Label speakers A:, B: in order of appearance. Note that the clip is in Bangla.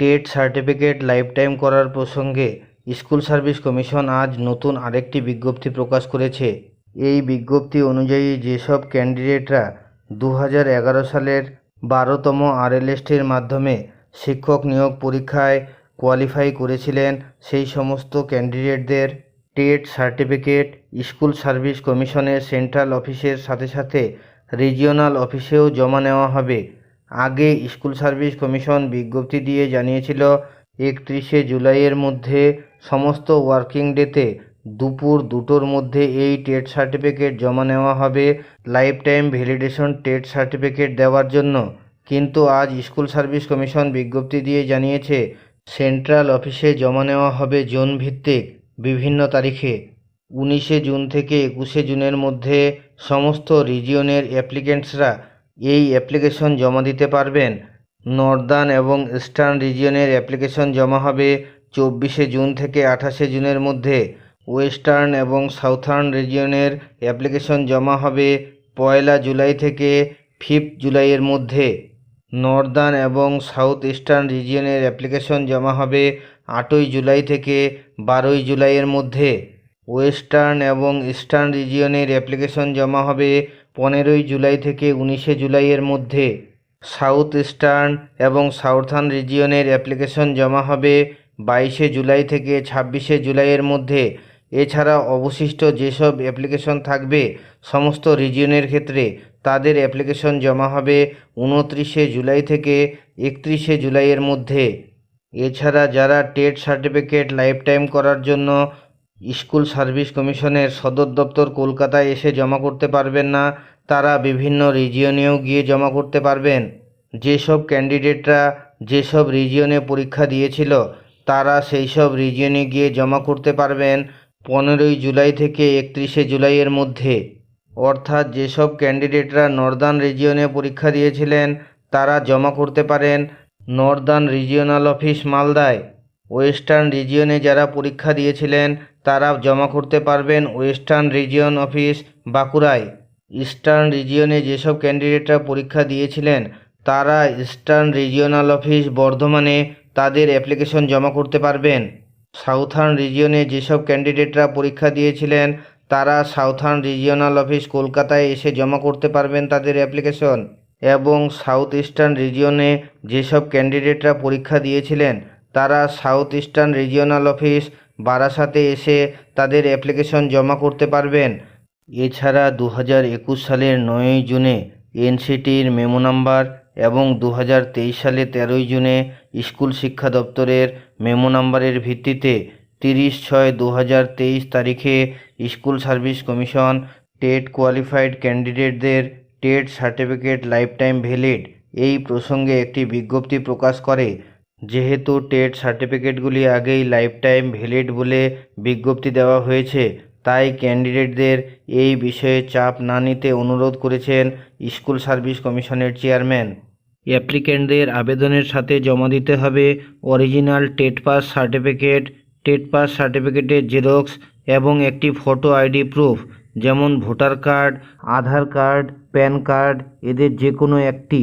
A: টেট সার্টিফিকেট লাইফ টাইম করার প্রসঙ্গে স্কুল সার্ভিস কমিশন আজ নতুন আরেকটি বিজ্ঞপ্তি প্রকাশ করেছে। এই বিজ্ঞপ্তি অনুযায়ী যেসব ক্যান্ডিডেটরা দু হাজার এগারো সালের বারোতম আরএলএসটির মাধ্যমে শিক্ষক নিয়োগ পরীক্ষায় কোয়ালিফাই করেছিলেন, সেই সমস্ত ক্যান্ডিডেটদের টেট সার্টিফিকেট স্কুল সার্ভিস কমিশনের সেন্ট্রাল অফিসের সাথে সাথে রিজিওনাল অফিসেও জমা নেওয়া হবে। আগে স্কুল সার্ভিস কমিশন বিজ্ঞপ্তি দিয়ে জানিয়েছিল, একত্রিশে জুলাইয়ের মধ্যে সমস্ত ওয়ার্কিং ডেতে দুপুর দুটোর মধ্যে এই টেট সার্টিফিকেট জমা নেওয়া হবে life time validation TET certificate দেওয়ার জন্য। কিন্তু আজ স্কুল সার্ভিস কমিশন বিজ্ঞপ্তি দিয়ে জানিয়েছে, সেন্ট্রাল অফিসে জমা নেওয়া হবে জোন ভিত্তিক বিভিন্ন তারিখে। উনিশে জুন থেকে একুশে জুনের মধ্যে সমস্ত রিজিয়নের অ্যাপ্লিকেন্টসরা এই অ্যাপ্লিকেশন জমা দিতে পারবেন। নর্দার্ন এবং ইস্টার্ন রিজিয়নের অ্যাপ্লিকেশন জমা হবে চব্বিশে জুন থেকে আঠাশে জুনের মধ্যে। ওয়েস্টার্ন এবং সাউথার্ন রিজিয়নের অ্যাপ্লিকেশন জমা হবে পয়লা জুলাই থেকে ফিফথ জুলাইয়ের মধ্যে। নর্দার্ন এবং সাউথ ইস্টার্ন রিজিয়নের অ্যাপ্লিকেশন জমা হবে আটই জুলাই থেকে বারোই জুলাইয়ের মধ্যে। ওয়েস্টার্ন এবং ইস্টার্ন রিজিয়নের অ্যাপ্লিকেশন জমা হবে পনেরোই জুলাই থেকে উনিশে জুলাইয়ের মধ্যে সাউথ ইস্টার্ন এবং সাউথার্ন রিজিয়নের অ্যাপ্লিকেশন জমা হবে বাইশে জুলাই থেকে ছাব্বিশে জুলাইয়ের মধ্যে। এছাড়া অবশিষ্ট যেসব অ্যাপ্লিকেশন থাকবে সমস্ত রিজিয়নের ক্ষেত্রে তাদের অ্যাপ্লিকেশন জমা হবে উনত্রিশে জুলাই থেকে একত্রিশে জুলাইয়ের মধ্যে। এছাড়া যারা টেট সার্টিফিকেট লাইফ টাইম করার জন্য স্কুল সার্ভিস কমিশনের সদর দপ্তর কলকাতায় এসে জমা করতে পারবেন না, তারা বিভিন্ন রিজিয়নেও গিয়ে জমা করতে পারবেন। যেসব ক্যান্ডিডেটরা যেসব রিজিয়নে পরীক্ষা দিয়েছিল, তারা সেই সব রিজিয়নে গিয়ে জমা করতে পারবেন পনেরোই জুলাই থেকে একত্রিশে জুলাইয়ের মধ্যে। অর্থাৎ যেসব ক্যান্ডিডেটরা নর্দার্ন রিজিয়নে পরীক্ষা দিয়েছিলেন, তারা জমা করতে পারেন নর্দার্ন রিজিয়নাল অফিস মালদায়। ওয়েস্টার্ন রিজিয়নে যারা পরীক্ষা দিয়েছিলেন তারা জমা করতে পারবেন ওয়েস্টার্ন রিজিয়ন অফিস বাঁকুড়ায়। ইস্টার্ন রিজিয়নে যেসব ক্যান্ডিডেটরা পরীক্ষা দিয়েছিলেন, তারা ইস্টার্ন রিজিওনাল অফিস বর্ধমানে তাদের অ্যাপ্লিকেশন জমা করতে পারবেন। সাউথার্ন রিজিয়নে যেসব ক্যান্ডিডেটরা পরীক্ষা দিয়েছিলেন, তারা সাউথার্ন রিজিওনাল অফিস কলকাতায় এসে জমা করতে পারবেন তাদের অ্যাপ্লিকেশন। এবং সাউথ ইস্টার্ন রিজিয়নে যেসব ক্যান্ডিডেটরা পরীক্ষা দিয়েছিলেন, তারা সাউথ ইস্টার্ন রিজিওনাল অফিস বারাসাতে এসে তাদের অ্যাপ্লিকেশন জমা করতে পারবেন। এছাড়া দু হাজার একুশ সালের নয়ই জুনে এনসিটির মেমো নাম্বার এবং দু হাজার তেইশ সালে তেরোই জুনে স্কুল শিক্ষা দপ্তরের মেমো নাম্বারের ভিত্তিতে তিরিশ ছয় দু হাজার তেইশ তারিখে school service commission TET qualified ক্যান্ডিডেটদের TET certificate lifetime valid এই প্রসঙ্গে একটি বিজ্ঞপ্তি প্রকাশ করে। যেহেতু টেট সার্টিফিকেটগুলি আগেই লাইফ টাইম ভ্যালিড বলে বিজ্ঞপ্তি দেওয়া হয়েছে, তাই ক্যান্ডিডেটদের এই বিষয়ে চাপ না নিতে অনুরোধ করেছেন স্কুল সার্ভিস কমিশনের চেয়ারম্যান। অ্যাপ্লিক্যান্টদের আবেদনের সাথে জমা দিতে হবে original TET pass certificate, TET pass সার্টিফিকেটের জেরক্স এবং একটি ফটো আইডি প্রুফ, যেমন voter card, Aadhaar card, PAN card, এদের যে কোনো একটি।